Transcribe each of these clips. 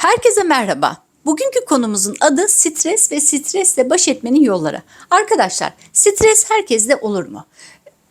Herkese merhaba. Bugünkü konumuzun adı stres ve stresle baş etmenin yolları. Arkadaşlar, stres herkeste olur mu?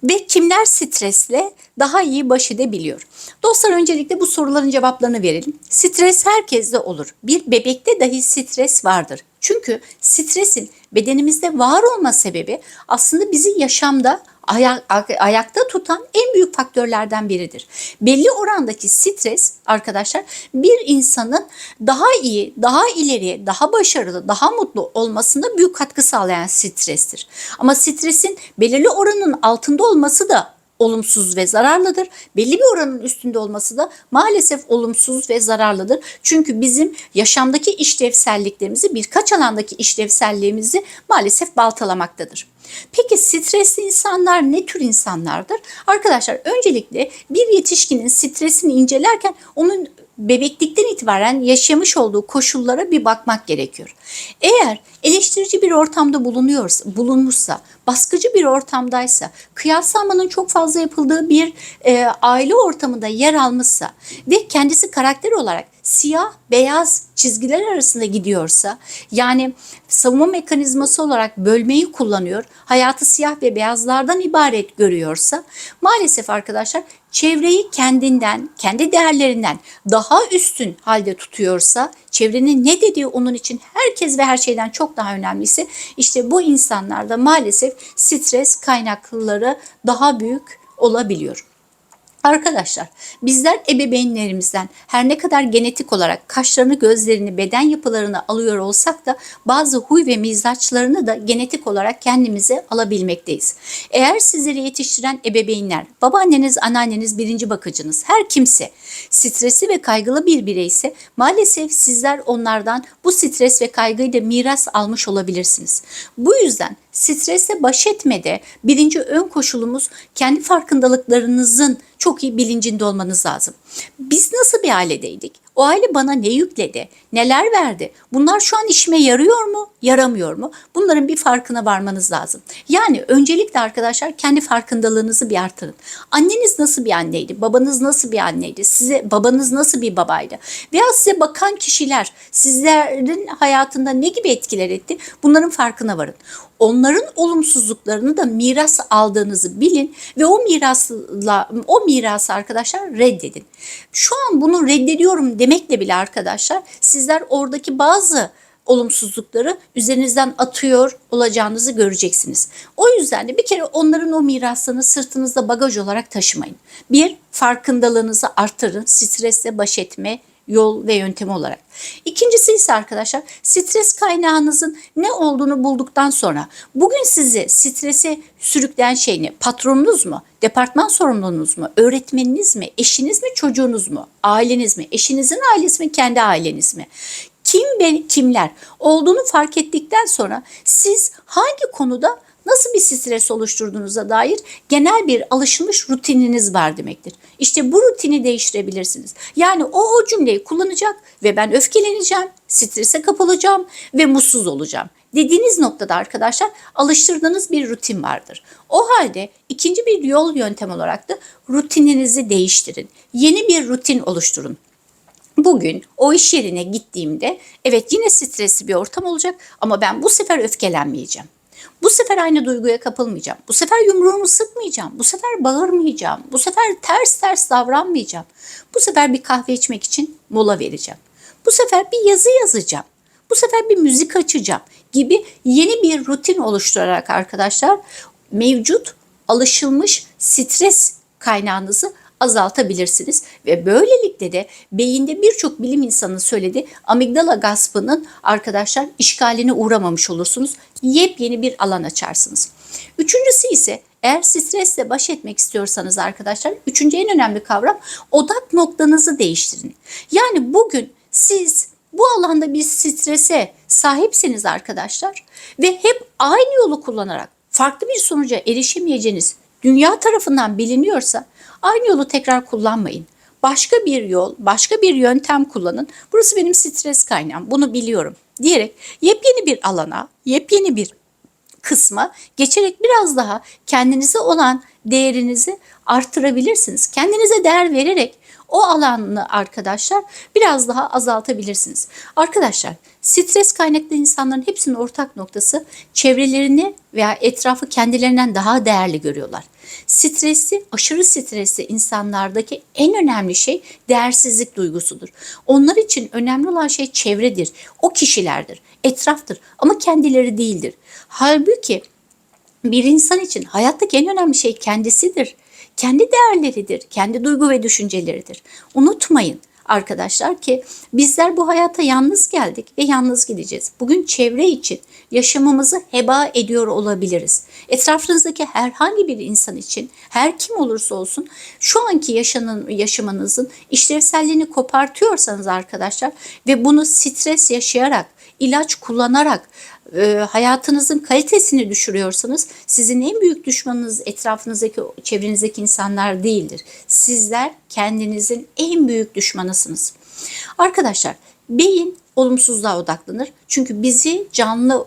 Ve kimler stresle daha iyi baş edebiliyor? Dostlar öncelikle bu soruların cevaplarını verelim. Stres herkeste olur. Bir bebekte dahi stres vardır. Çünkü stresin bedenimizde var olma sebebi aslında bizi yaşamda aya- ayakta tutan en büyük faktörlerden biridir. Belli orandaki stres arkadaşlar bir insanın daha iyi, daha ileriye, daha başarılı, daha mutlu olmasında büyük katkı sağlayan strestir. Ama stresin belirli oranın altında olması da olumsuz ve zararlıdır. Belli bir oranın üstünde olması da maalesef olumsuz ve zararlıdır. Çünkü bizim yaşamdaki işlevselliklerimizi, birkaç alandaki işlevselliğimizi maalesef baltalamaktadır. Peki stresli insanlar ne tür insanlardır? Arkadaşlar öncelikle bir yetişkinin stresini incelerken onun bebeklikten itibaren yaşamış olduğu koşullara bir bakmak gerekiyor. Eğer eleştirici bir ortamda bulunuyorsa, bulunmuşsa, baskıcı bir ortamdaysa, kıyaslamanın çok fazla yapıldığı bir e, aile ortamında yer almışsa ve kendisi karakter olarak siyah beyaz çizgiler arasında gidiyorsa yani savunma mekanizması olarak bölmeyi kullanıyor, hayatı siyah ve beyazlardan ibaret görüyorsa maalesef arkadaşlar çevreyi kendinden, kendi değerlerinden daha üstün halde tutuyorsa, çevrenin ne dediği onun için herkes ve her şeyden çok daha önemlisi işte bu insanlarda maalesef stres kaynaklıları daha büyük olabiliyor. Arkadaşlar bizler ebeveynlerimizden her ne kadar genetik olarak kaşlarını, gözlerini, beden yapılarını alıyor olsak da bazı huy ve mizaçlarını da genetik olarak kendimize alabilmekteyiz. Eğer sizleri yetiştiren ebeveynler, babaanneniz, anneanneniz, birinci bakıcınız, her kimse stresli ve kaygılı bir bireyse maalesef sizler onlardan bu stres ve kaygıyı da miras almış olabilirsiniz. Bu yüzden stresle baş etmede birinci ön koşulumuz kendi farkındalıklarınızın çok iyi bilincinde olmanız lazım. Biz nasıl bir ailedeydik? O aile bana ne yükledi? Neler verdi? Bunlar şu an işime yarıyor mu? Yaramıyor mu? Bunların bir farkına varmanız lazım. Yani öncelikle arkadaşlar kendi farkındalığınızı bir artırın. Anneniz nasıl bir anneydi? Babanız nasıl bir anneydi? Size babanız nasıl bir babaydı? Veya size bakan kişiler sizlerin hayatında ne gibi etkiler etti? Bunların farkına varın. Onların olumsuzluklarını da miras aldığınızı bilin ve o mirasla o mirası arkadaşlar reddedin. Şu an bunu reddediyorum demekle bile arkadaşlar sizler oradaki bazı olumsuzlukları üzerinizden atıyor olacağınızı göreceksiniz. O yüzden de bir kere onların o mirasını sırtınızda bagaj olarak taşımayın. Bir, farkındalığınızı artırın, stresle baş etme yol ve yöntemi olarak. İkincisi ise arkadaşlar stres kaynağınızın ne olduğunu bulduktan sonra bugün sizi strese sürükleyen şey ne? Patronunuz mu? Departman sorumlunuz mu? Öğretmeniniz mi? Eşiniz mi? Çocuğunuz mu? Aileniz mi? Eşinizin ailesi mi? Kendi aileniz mi? Kim ben kimler olduğunu fark ettikten sonra siz hangi konuda nasıl bir stres oluşturduğunuza dair genel bir alışılmış rutininiz var demektir. İşte bu rutini değiştirebilirsiniz. Yani o o cümleyi kullanacak ve ben öfkeleneceğim, strese kapılacağım ve mutsuz olacağım. Dediğiniz noktada arkadaşlar alıştırdığınız bir rutin vardır. O halde ikinci bir yol yöntem olarak da rutininizi değiştirin. Yeni bir rutin oluşturun. Bugün o iş yerine gittiğimde evet yine stresli bir ortam olacak ama ben bu sefer öfkelenmeyeceğim. Bu sefer aynı duyguya kapılmayacağım. Bu sefer yumruğumu sıkmayacağım. Bu sefer bağırmayacağım. Bu sefer ters ters davranmayacağım. Bu sefer bir kahve içmek için mola vereceğim. Bu sefer bir yazı yazacağım. Bu sefer bir müzik açacağım gibi yeni bir rutin oluşturarak arkadaşlar mevcut alışılmış stres kaynağınızı azaltabilirsiniz ve böylelikle de beyinde birçok bilim insanının söylediği amigdala gaspının arkadaşlar işgaline uğramamış olursunuz. Yepyeni bir alan açarsınız. Üçüncüsü ise eğer stresle baş etmek istiyorsanız arkadaşlar üçüncü en önemli kavram odak noktanızı değiştirin. Yani bugün siz bu alanda bir strese sahipseniz arkadaşlar ve hep aynı yolu kullanarak farklı bir sonuca erişemeyeceğiniz dünya tarafından biliniyorsa aynı yolu tekrar kullanmayın. Başka bir yol, başka bir yöntem kullanın. Burası benim stres kaynağım. Bunu biliyorum diyerek yepyeni bir alana, yepyeni bir kısma geçerek biraz daha kendinize olan değerinizi artırabilirsiniz. Kendinize değer vererek O alanını arkadaşlar biraz daha azaltabilirsiniz. Arkadaşlar stres kaynaklı insanların hepsinin ortak noktası çevrelerini veya etrafı kendilerinden daha değerli görüyorlar. Stresli, aşırı stresli insanlardaki en önemli şey değersizlik duygusudur. Onlar için önemli olan şey çevredir, o kişilerdir, etraftır ama kendileri değildir. Halbuki bir insan için hayattaki en önemli şey kendisidir. Kendi değerleridir, kendi duygu ve düşünceleridir. Unutmayın arkadaşlar ki bizler bu hayata yalnız geldik ve yalnız gideceğiz. Bugün çevre için yaşamımızı heba ediyor olabiliriz. Etrafınızdaki herhangi bir insan için her kim olursa olsun şu anki yaşanın, yaşamanızın işlevselliğini kopartıyorsanız arkadaşlar ve bunu stres yaşayarak, ilaç kullanarak e, hayatınızın kalitesini düşürüyorsanız sizin en büyük düşmanınız etrafınızdaki, çevrenizdeki insanlar değildir. Sizler kendinizin en büyük düşmanısınız. Arkadaşlar beyin olumsuzluğa odaklanır. Çünkü bizi canlı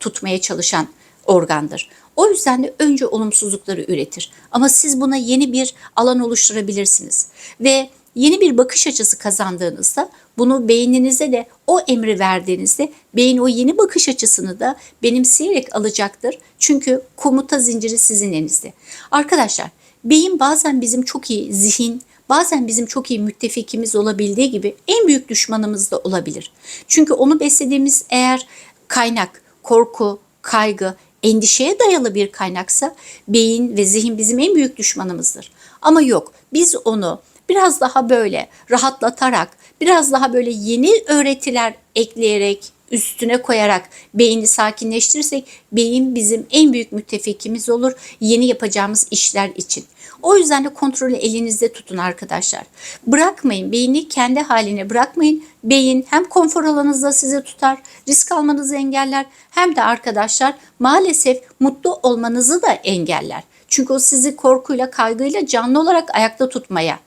tutmaya çalışan organdır. O yüzden de önce olumsuzlukları üretir. Ama siz buna yeni bir alan oluşturabilirsiniz. Ve yeni bir bakış açısı kazandığınızda bunu beyninize de o emri verdiğinizde beyin o yeni bakış açısını da benimseyerek alacaktır. Çünkü komuta zinciri sizin elinizde. Arkadaşlar beyin bazen bizim çok iyi zihin, bazen bizim çok iyi müttefikimiz olabildiği gibi en büyük düşmanımız da olabilir. Çünkü onu beslediğimiz eğer kaynak, korku, kaygı, endişeye dayalı bir kaynaksa beyin ve zihin bizim en büyük düşmanımızdır. Ama yok biz onu biraz daha böyle rahatlatarak, biraz daha böyle yeni öğretiler ekleyerek, üstüne koyarak beyni sakinleştirirsek beyin bizim en büyük müttefikimiz olur yeni yapacağımız işler için. O yüzden de kontrolü elinizde tutun arkadaşlar. Bırakmayın, beyni kendi haline bırakmayın. Beyin hem konfor alanınızda sizi tutar, risk almanızı engeller hem de arkadaşlar maalesef mutlu olmanızı da engeller. Çünkü o sizi korkuyla, kaygıyla canlı olarak ayakta tutmaya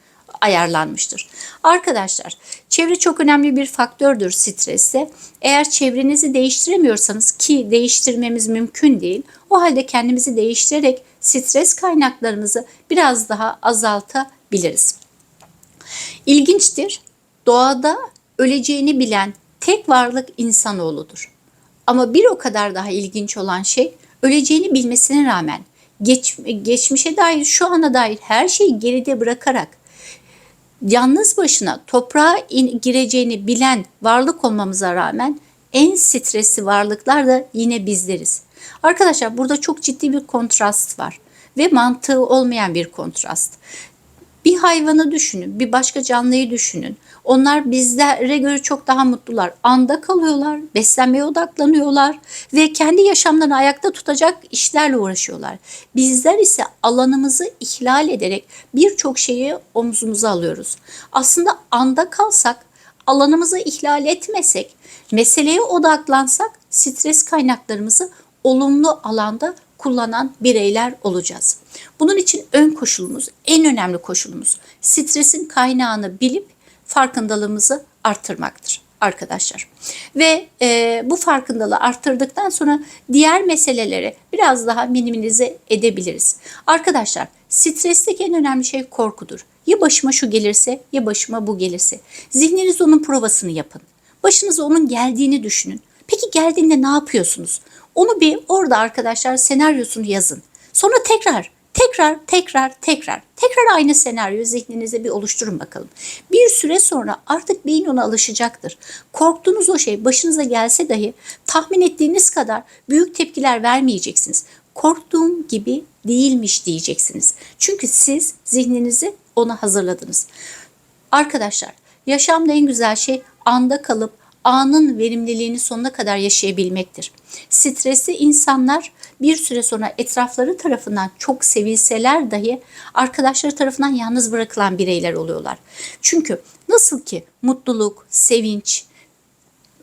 ayarlanmıştır. Arkadaşlar çevre çok önemli bir faktördür streste. Eğer çevrenizi değiştiremiyorsanız ki değiştirmemiz mümkün değil. O halde kendimizi değiştirerek stres kaynaklarımızı biraz daha azaltabiliriz. İlginçtir. Doğada öleceğini bilen tek varlık insanoğludur. Ama bir o kadar daha ilginç olan şey öleceğini bilmesine rağmen geç, geçmişe dair şu ana dair her şeyi geride bırakarak yalnız başına toprağa in, gireceğini bilen varlık olmamıza rağmen en stresli varlıklar da yine bizleriz. Arkadaşlar burada çok ciddi bir kontrast var ve mantığı olmayan bir kontrast. Bir hayvanı düşünün, bir başka canlıyı düşünün. Onlar bizlere göre çok daha mutlular. Anda kalıyorlar, beslenmeye odaklanıyorlar ve kendi yaşamlarını ayakta tutacak işlerle uğraşıyorlar. Bizler ise alanımızı ihlal ederek birçok şeyi omzumuza alıyoruz. Aslında anda kalsak, alanımızı ihlal etmesek, meseleye odaklansak stres kaynaklarımızı olumlu alanda kullanan bireyler olacağız. Bunun için ön koşulumuz, en önemli koşulumuz stresin kaynağını bilip farkındalığımızı arttırmaktır arkadaşlar. Ve e, bu farkındalığı arttırdıktan sonra diğer meseleleri biraz daha minimize edebiliriz. Arkadaşlar stresteki en önemli şey korkudur. Ya başıma şu gelirse ya başıma bu gelirse. Zihniniz onun provasını yapın. Başınıza onun geldiğini düşünün. Peki geldiğinde ne yapıyorsunuz? Onu bir orada arkadaşlar senaryosunu yazın. Sonra tekrar tekrar tekrar tekrar tekrar aynı senaryoyu zihninize bir oluşturun bakalım. Bir süre sonra artık beyin ona alışacaktır. Korktuğunuz o şey başınıza gelse dahi tahmin ettiğiniz kadar büyük tepkiler vermeyeceksiniz. Korktuğum gibi değilmiş diyeceksiniz. Çünkü siz zihninizi ona hazırladınız. Arkadaşlar yaşamda en güzel şey anda kalıp anın verimliliğini sonuna kadar yaşayabilmektir. Stresli insanlar bir süre sonra etrafları tarafından çok sevilseler dahi arkadaşları tarafından yalnız bırakılan bireyler oluyorlar. Çünkü nasıl ki mutluluk, sevinç,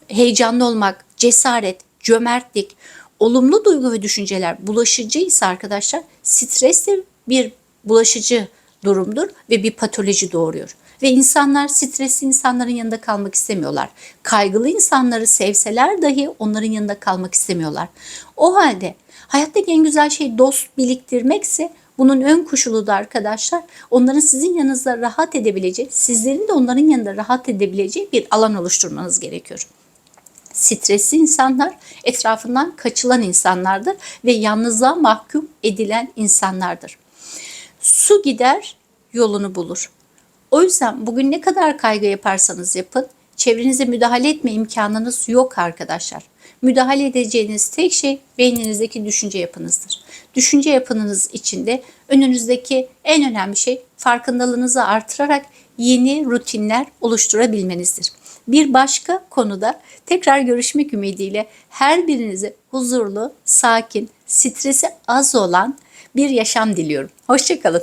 heyecanlı olmak, cesaret, cömertlik, olumlu duygu ve düşünceler bulaşıcıysa arkadaşlar stres de bir bulaşıcı durumdur ve bir patoloji doğuruyor. Ve insanlar stresli insanların yanında kalmak istemiyorlar. Kaygılı insanları sevseler dahi onların yanında kalmak istemiyorlar. O halde hayattaki en güzel şey dost biriktirmekse bu Bunun ön koşulu da arkadaşlar onların sizin yanınızda rahat edebileceği, sizlerin de onların yanında rahat edebileceği bir alan oluşturmanız gerekiyor. Stresli insanlar etrafından kaçılan insanlardır ve yalnızlığa mahkum edilen insanlardır. Su gider, yolunu bulur. O yüzden bugün ne kadar kaygı yaparsanız yapın, çevrenize müdahale etme imkanınız yok arkadaşlar. Müdahale edeceğiniz tek şey beyninizdeki düşünce yapınızdır. Düşünce yapınız içinde önünüzdeki en önemli şey farkındalığınızı artırarak yeni rutinler oluşturabilmenizdir. Bir başka konuda tekrar görüşmek ümidiyle her birinize huzurlu, sakin, stresi az olan bir yaşam diliyorum. Hoşçakalın.